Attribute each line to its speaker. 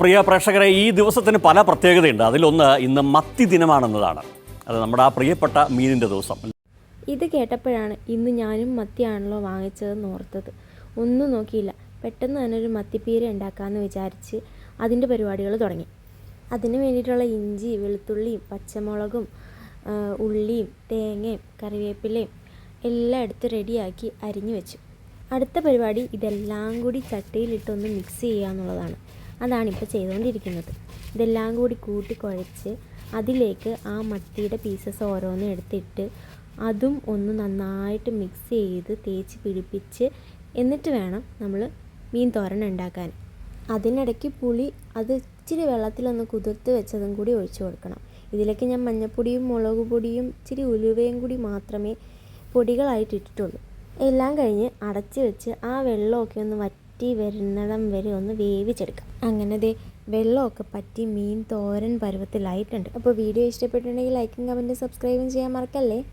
Speaker 1: പ്രിയ പ്രേക്ഷകരെ ഈ ദിവസത്തിന് പല പ്രത്യേകതയുണ്ട്. അതിലൊന്ന് ഇന്ന് മത്തി ദിനമാണെന്നതാണ്. അത് നമ്മുടെ ആ പ്രിയപ്പെട്ട മീനിന്റെ ദിവസം.
Speaker 2: ഇത് കേട്ടപ്പോഴാണ് ഇന്ന് ഞാനും മത്തിയാണല്ലോ വാങ്ങിച്ചതെന്ന് ഓർത്തത്. ഒന്നും നോക്കിയില്ല. പെട്ടെന്ന് തന്നെ ഒരു മത്തിപ്പീര ഉണ്ടാക്കാമെന്ന് വിചാരിച്ച് അതിന്റെ പരിപാടികൾ തുടങ്ങി. അതിന് വേണ്ടിയിട്ടുള്ള ഇഞ്ചി വെളുത്തുള്ളിയും പച്ചമുളകും ഉള്ളിയും തേങ്ങയും കറിവേപ്പിലയും എല്ലാം എടുത്ത് റെഡിയാക്കി അരിഞ്ഞു വെച്ചു. അടുത്ത പരിപാടി ഇതെല്ലാം കൂടി ചട്ടിയിലിട്ടൊന്ന് മിക്സ് ചെയ്യുക എന്നുള്ളതാണ് അതാണിപ്പോൾ ചെയ്തുകൊണ്ടിരിക്കുന്നത് ഇതെല്ലാം കൂടി കൂട്ടി കുഴച്ച് അതിലേക്ക് ആ മത്തിയുടെ പീസസ് ഓരോന്ന് എടുത്തിട്ട് അതും ഒന്ന് നന്നായിട്ട് മിക്സ് ചെയ്ത് തേച്ച് പിടിപ്പിച്ച് എന്നിട്ട് വേണം നമ്മൾ മീൻ തോരൻ ഉണ്ടാക്കാൻ. അതിനിടയ്ക്ക് പുളി അത് ഇച്ചിരി വെള്ളത്തിലൊന്ന് കുതിർത്ത് വെച്ചതും കൂടി ഒഴിച്ചു കൊടുക്കണം. ഇതിലേക്ക് ഞാൻ മഞ്ഞൾപ്പൊടിയും മുളക് പൊടിയും ഇച്ചിരി ഉലുവയും കൂടി മാത്രമേ പൊടികളായിട്ട് ഇട്ടിട്ടുള്ളൂ. എല്ലാം കഴിഞ്ഞ് അടച്ച് വെച്ച് ആ വെള്ളമൊക്കെ ഒന്ന് വറ്റി വരുന്നിടം വരെ ഒന്ന് വേവിച്ചെടുക്കാം. അങ്ങനെ ദേ വെള്ളമൊക്കെ പറ്റി മീൻ തോരൻ പരുവത്തിലായിട്ടുണ്ട്. അപ്പോൾ വീഡിയോ ഇഷ്ടപ്പെട്ടിട്ടുണ്ടെങ്കിൽ ലൈക്കും കമന്റും സബ്സ്ക്രൈബും ചെയ്യാൻ മറക്കല്ലേ?